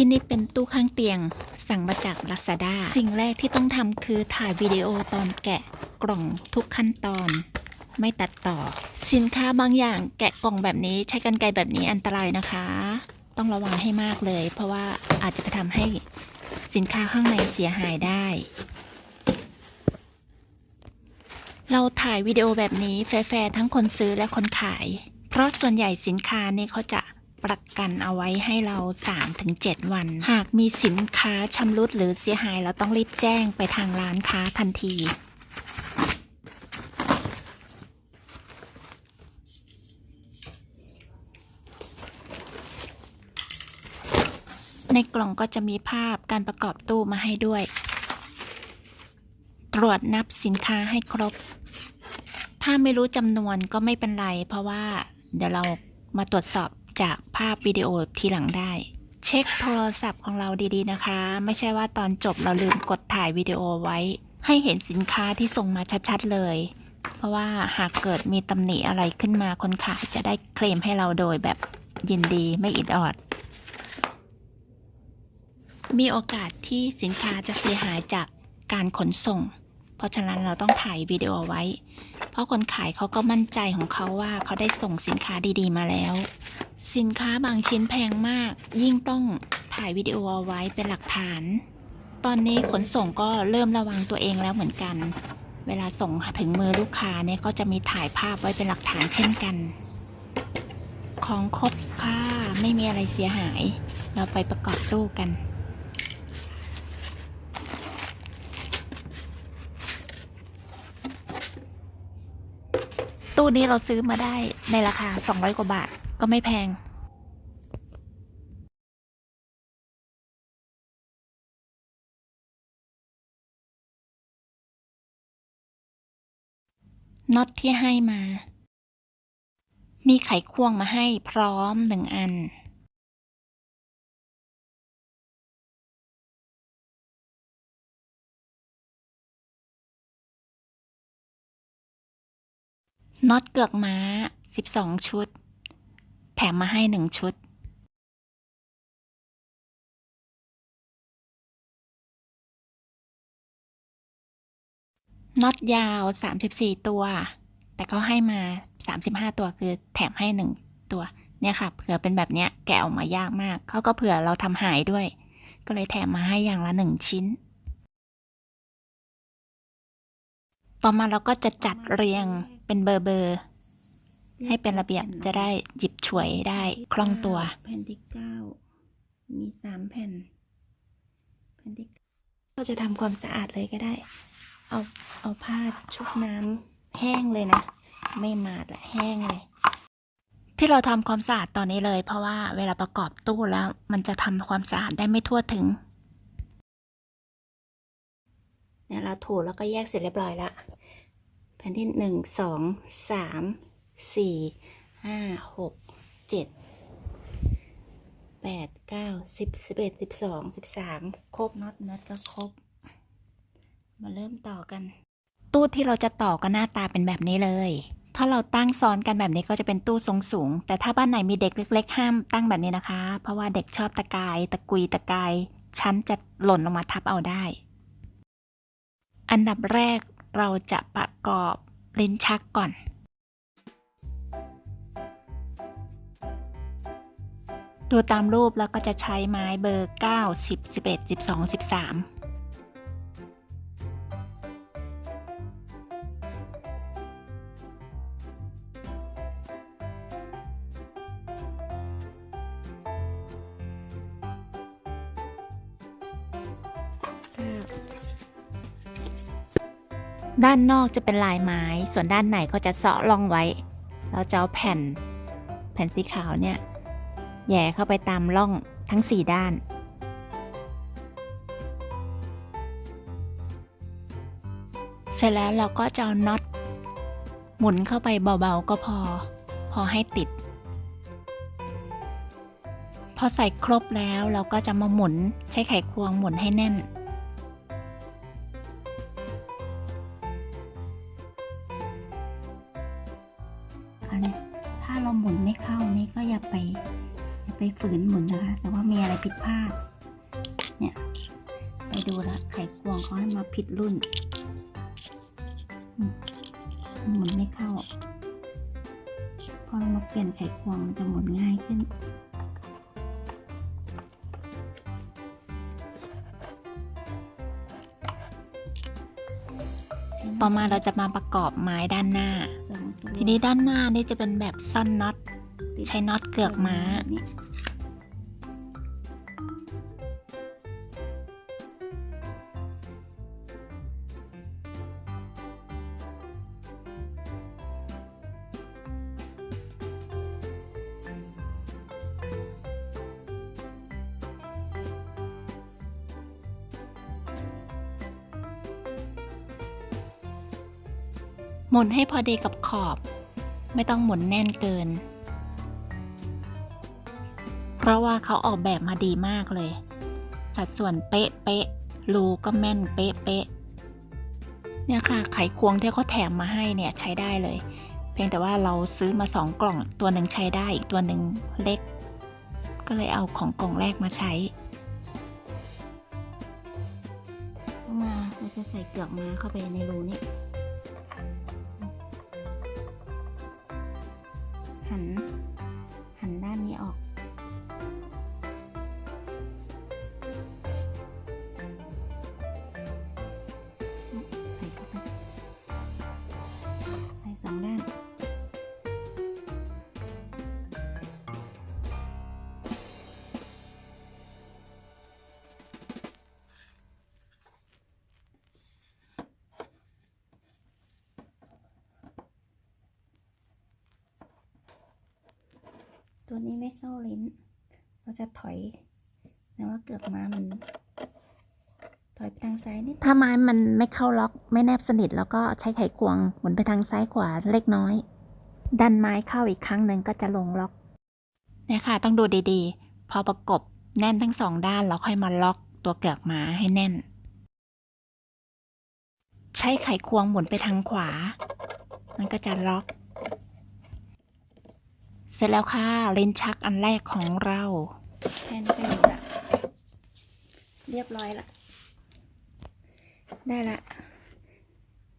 ชิ้นนี้เป็นตู้ข้างเตียง สั่งมาจาก Lazada สิ่งแรกที่ต้องทำคือถ่ายวิดีโอตอนแกะกล่องทุกขั้นตอน ไม่ตัดต่อ สินค้าบางอย่างแกะกล่องแบบนี้ใช้กันไกรแบบนี้อันตรายนะคะ ต้องระวังให้มากเลย เพราะว่าอาจจะไปทำให้สินค้าข้างในเสียหายได้ เราถ่ายวิดีโอแบบนี้แฟร์ๆทั้งคนซื้อและคนขาย เพราะส่วนใหญ่สินค้านี่เขาจะ ประกันเอาไว้ให้เรา 3-7 วัน หากมีสินค้าชำรุดหรือเสียหายเราต้องรีบแจ้งไปทางร้านค้าทันทีในกล่องก็จะมีภาพการประกอบตู้มาให้ด้วย ตรวจนับสินค้าให้ครบ ถ้าไม่รู้จำนวนก็ไม่เป็นไร เพราะว่าเดี๋ยวเรามาตรวจสอบ จากภาพวิดีโอทีหลังได้ เช็คโทรศัพท์ของเราดีๆนะคะ ไม่ใช่ว่าตอนจบเราลืมกดถ่ายวิดีโอไว้ ให้เห็นสินค้าที่ส่งมาชัดๆเลย เพราะว่าหากเกิดมีตำหนิอะไรขึ้นมาคนขายจะได้เคลมให้เราโดยแบบยินดีไม่อิดออด มีโอกาสที่สินค้าจะเสียหายจากการขนส่ง เพราะฉะนั้นเราต้องถ่ายวิดีโอไว้ ราะคนขายเขาก็มั่นใจของเขาว่าเขาได้ส่งสินค้าดีๆมาแล้ว สินค้าบางชิ้นแพงมาก ยิ่งต้องถ่ายวิดีโอเอาไว้เป็นหลักฐาน ตอนนี้ขนส่งก็เริ่มระวังตัวเองแล้วเหมือนกัน เวลาส่งถึงมือลูกค้าเนี่ยก็จะมีถ่ายภาพไว้เป็นหลักฐานเช่นกัน ของครบค่ะไม่มีอะไรเสียหาย เราไปประกอบตู้กัน ตู้นี้เราซื้อมาได้ในราคา 200 กว่าบาทก็ไม่แพง น็อตที่ให้มา มีไขควงมาให้พร้อมหนึ่งอัน น็อตเกือกม้า 12 ชุด แถมมาให้ 1 ชุด น็อตยาว 34 ตัว แต่เขาให้มา 35 ตัวคือแถมให้ 1 ตัว เนี่ยค่ะ เผื่อเป็นแบบเนี้ยแกะออกมายากมาก เขาก็เผื่อเราทำหายด้วย ก็เลยแถมมาให้อย่างละ 1 ชิ้นต่อมาเราก็จะจัดเรียง เป็นเบอร์เบอร์ให้เป็นระเบียบจะได้หยิบฉวยได้คล่องตัว แผ่นที่เก้ามีสามแผ่น แผ่นที่เก้าเราจะทำความสะอาดเลยก็ได้ เอาเอาผ้าชุบน้ำแห้งเลยนะ ไม่มาดละแห้งเลย ที่เราทำความสะอาดตอนนี้เลย เพราะว่าเวลาประกอบตู้แล้ว มันจะทำความสะอาดได้ไม่ทั่วถึงเนี่ยเราถูแล้วก็แยกเสร็จเรียบร้อยละ แผ่นที่หนึ่งสองสามสี่ห้าหกเจ็ดแปดเก้าสิบสิบเอ็ดสิบสองสิบสามครบน็อตน็อตก็ครบ มาเริ่มต่อกัน ตู้ที่เราจะต่อก็หน้าตาเป็นแบบนี้เลย ถ้าเราตั้งซ้อนกันแบบนี้ก็จะเป็นตู้ทรงสูง แต่ถ้าบ้านไหนมีเด็กเล็ก ๆ ห้ามตั้งแบบนี้นะคะ เพราะว่าเด็กชอบตะกาย ตะกุยตะกายชั้นจะหล่นลงมาทับเอาได้ อันดับแรก เราจะประกอบลิ้นชักก่อน ดูตามรูปแล้วก็จะใช้ไม้เบอร์ 9 10 11 12 13 ด้านนอกจะเป็นลายไม้ ส่วนด้านในก็จะเสาะร่องไว้ เราจะเอาแผ่น แผ่นสีขาวเนี่ยแย่เข้าไปตามร่องทั้งสี่ด้าน เสร็จแล้วเราก็จะเอาน็อตหมุนเข้าไปเบาๆก็พอ พอให้ติด พอใส่ครบแล้วเราก็จะมาหมุนใช้ไขควงหมุนให้แน่น ให้มาผิดรุ่นอืมหมุนไม่เข้า พอเรามาเปลี่ยนไขควงมันจะหมุนง่ายขึ้น ต่อมาเราจะมาประกอบไม้ด้านหน้าสองตัวทีนี้ด้านหน้านี่จะเป็นแบบซ่อนน็อต ใช้น็อตเกือกม้า หมุนให้พอดีกับขอบ ไม่ต้องหมุนแน่นเกิน เพราะว่าเขาออกแบบมาดีมากเลย สัดส่วนเป๊ะเป๊ะรูก็แม่นเป๊ะเป๊ะเนี่ยค่ะไขควงที่เขาแถมมาให้เนี่ยใช้ได้เลย เพียงแต่ว่าเราซื้อมาสองกล่องตัวหนึ่งใช้ได้อีกตัวหนึ่งเล็ก ก็เลยเอาของกล่องแรกมาใช้มาเราจะใส่เกือกมาเข้าไปในรูนี้ หัน ตัวนี้ไม่เข้าลิ้น เราจะถอยแต่ว่าเกือกม้ามัน ถอยไปทางซ้ายนิดถ้าไม้มันไม่เข้าล็อก ไม่แนบสนิท แล้วก็ใช้ไขควงหมุนไปทางซ้ายขวาเล็กน้อย ดันไม้เข้าอีกครั้งหนึ่งก็จะลงล็อกเนี่ยค่ะ ต้องดูดีๆ พอประกบแน่นทั้งสองด้านแล้วค่อยมาล็อกตัวเกือกม้าให้แน่น ใช้ไขควงหมุนไปทางขวา มันก็จะล็อก เสร็จแล้วค่ะ เลนชักอันแรกของเราแค่นี้ก็อยู่ละเรียบร้อยละ ได้ละ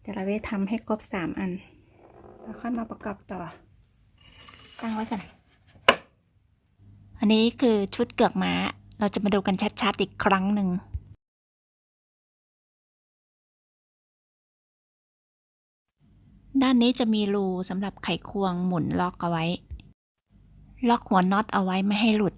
เดี๋ยวเราไปทำให้ครบสามอัน แล้วค่อยมาประกอบต่อ ตั้งไว้ก่อนอันนี้คือชุดเกือกม้า เราจะมาดูกันชัดๆอีกครั้งหนึ่งด้านนี้จะมีรูสำหรับไขควงหมุนล็อกเอาไว้ ล็อกหัวน็อตเอาไว้ไม่ให้หลุด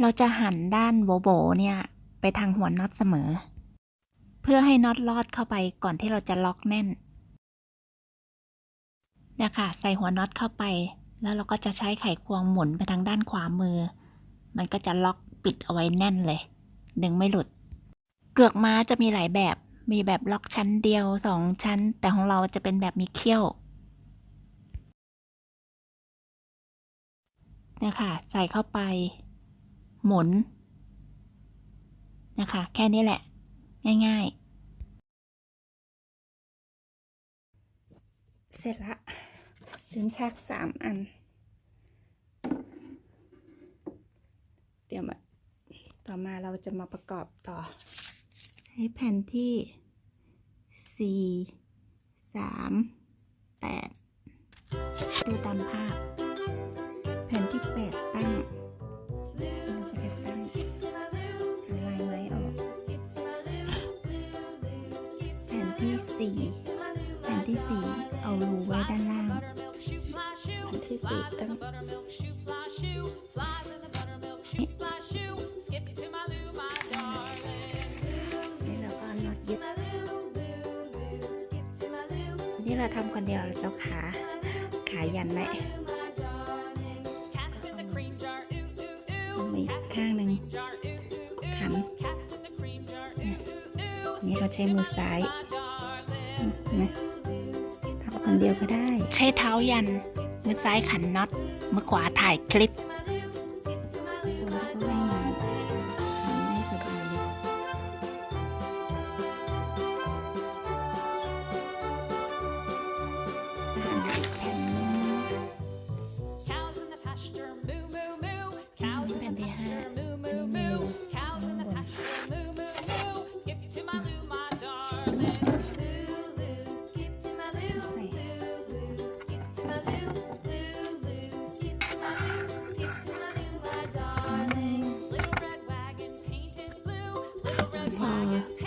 เราจะหันด้านโบๆเนี่ย ไปทางหัวน็อตเสมอ เพื่อให้น็อตลอดเข้าไปก่อนที่เราจะล็อกแน่นเนี่ยค่ะใส่หัวน็อตเข้าไป แล้วเราก็จะใช้ไขควงหมุนไปทางด้านขวามือ มันก็จะล็อกปิดเอาไว้แน่นเลย ดึงไม่หลุด เกือกม้าจะมีหลายแบบ มีแบบล็อกชั้นเดียวสองชั้น แต่ของเราจะเป็นแบบมีเขี้ยวเนี่ยค่ะ ใส่เข้าไป หมุน นะคะ แค่นี้แหละ ง่ายเสร็จละลิ้นชักสามอัน เดี๋ยวมาต่อมาเราจะมาประกอบต่อ ช้แผ่นที่สี่สามแปดดูตามภาพ แผ่นที่แปดตั้งเราจะตั้งลายไม้ออกแผ่นที่สี่แผ่นที่สี่เอารูไว้ด้านล่างแผ่นที่สี่ตั้ง เราทำคนเดียวเราจะเอาขาขายันไว้เอามาอีกข้างหนึ่งขันนี่เราใช้มือซ้ายนะทำคนเดียวก็ได้ ใช้เท้ายัน มือซ้ายขันน็อตมือขวาถ่ายคลิป ไปห้า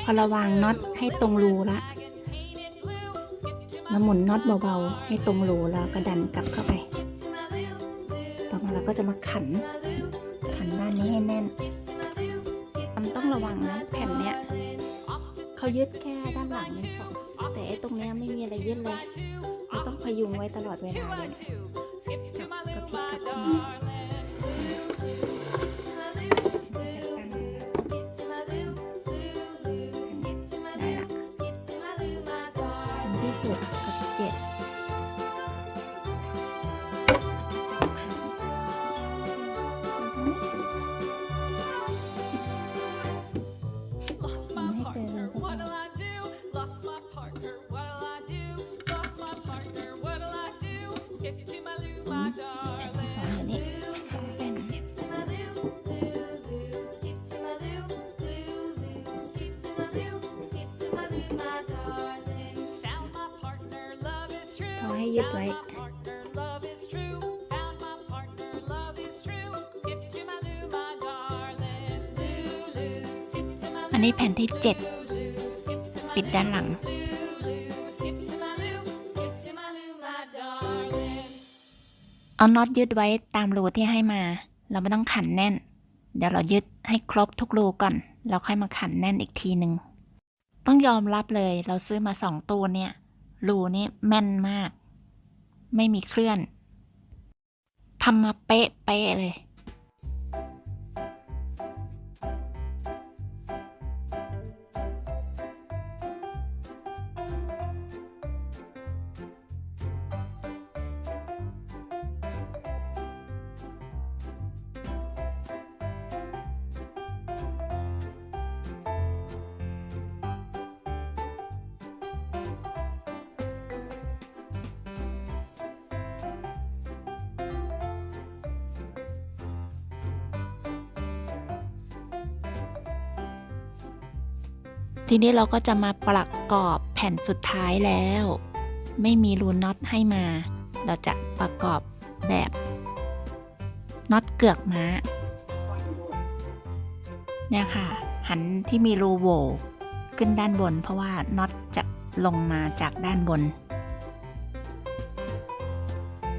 พอระวางน็อตให้ตรงรูละเราหมุนน็อตเบาๆ ให้ตรงรูแล้วก็ดันกลับเข้าไป ต่อมาเราก็จะมาขัน นด้านนี้ให้แน่นมันต้องระวังนะแผ่นเนี้ยเขายึดแค่ด้านหลังนี่ค่ะแต่ไอ้ตรงเนี้ยไม่มีอะไรยึดเลยเราต้องพยุงไว้ตลอดเวลาเลยเนี่ยจับกระพริบกลับเข้าาให้ยึดไว้ อันนี้แผ่นที่ 7 ปิดด้านหลัง เอาน็อตยึดไว้ตามรูที่ให้มา เราไม่ต้องขันแน่น เดี๋ยวเรายึดให้ครบทุกรูก่อน เราค่อยมาขันแน่นอีกทีหนึ่ง ต้องยอมรับเลยเราซื้อมาสองตัวเนี่ย รูนี่แม่นมาก ไม่มีเคลื่อนทำมาเป๊ะเป๊ะเลย ทีนี้เราก็จะมาประกอบแผ่นสุดท้ายแล้ว ไม่มีรูน็อตให้มา เราจะประกอบแบบน็อตเกือกม้าเนี่ยค่ะ หันที่มีรูโหว่ขึ้นด้านบน เพราะว่าน็อตจะลงมาจากด้านบน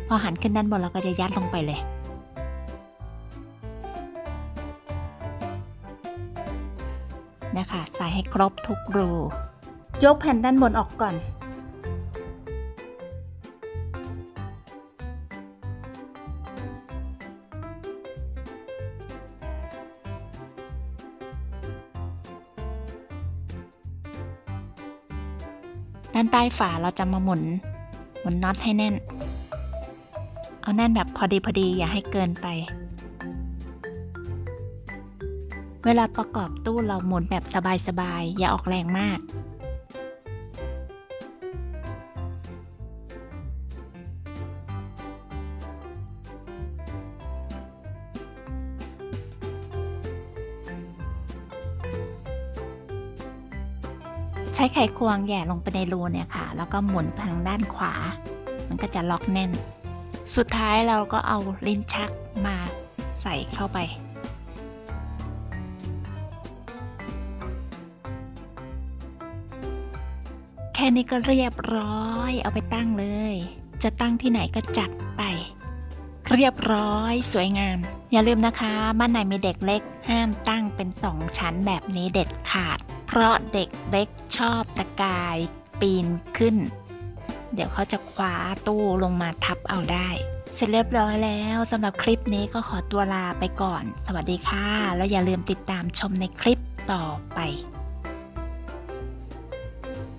พอหันขึ้นด้านบนเราก็จะยัดลงไปเลย นะคะ ใส่ให้ครบทุกรู ยกแผ่นด้านบนออกก่อน ด้านใต้ฝาเราจะมาหมุน หมุนน็อตให้แน่น เอาแน่นแบบพอดีพอดีอย่าให้เกินไป เวลาประกอบตู้เราหมุนแบบสบายๆ อย่าออกแรงมากใช้ไขควงแย่ลงไปในรูเนี่ยค่ะ แล้วก็หมุนทางด้านขวา มันก็จะล็อกแน่น สุดท้ายเราก็เอาลิ้นชักมาใส่เข้าไป ค่นี้ก็เรียบร้อย เอาไปตั้งเลย จะตั้งที่ไหนก็จัดไป เรียบร้อยสวยงาม อย่าลืมนะคะบ้านไหนมีเด็กเล็ก ห้ามตั้งเป็นสองชั้นแบบนี้เด็ดขาด เพราะเด็กเล็กชอบตะกายปีนขึ้น เดี๋ยวเขาจะคว้าตู้ลงมาทับเอาได้เสร็จเรียบร้อยแล้วสำหรับคลิปนี้ก็ขอตัวลาไปก่อน สวัสดีค่ะ แล้วอย่าลืมติดตามชมในคลิปต่อไป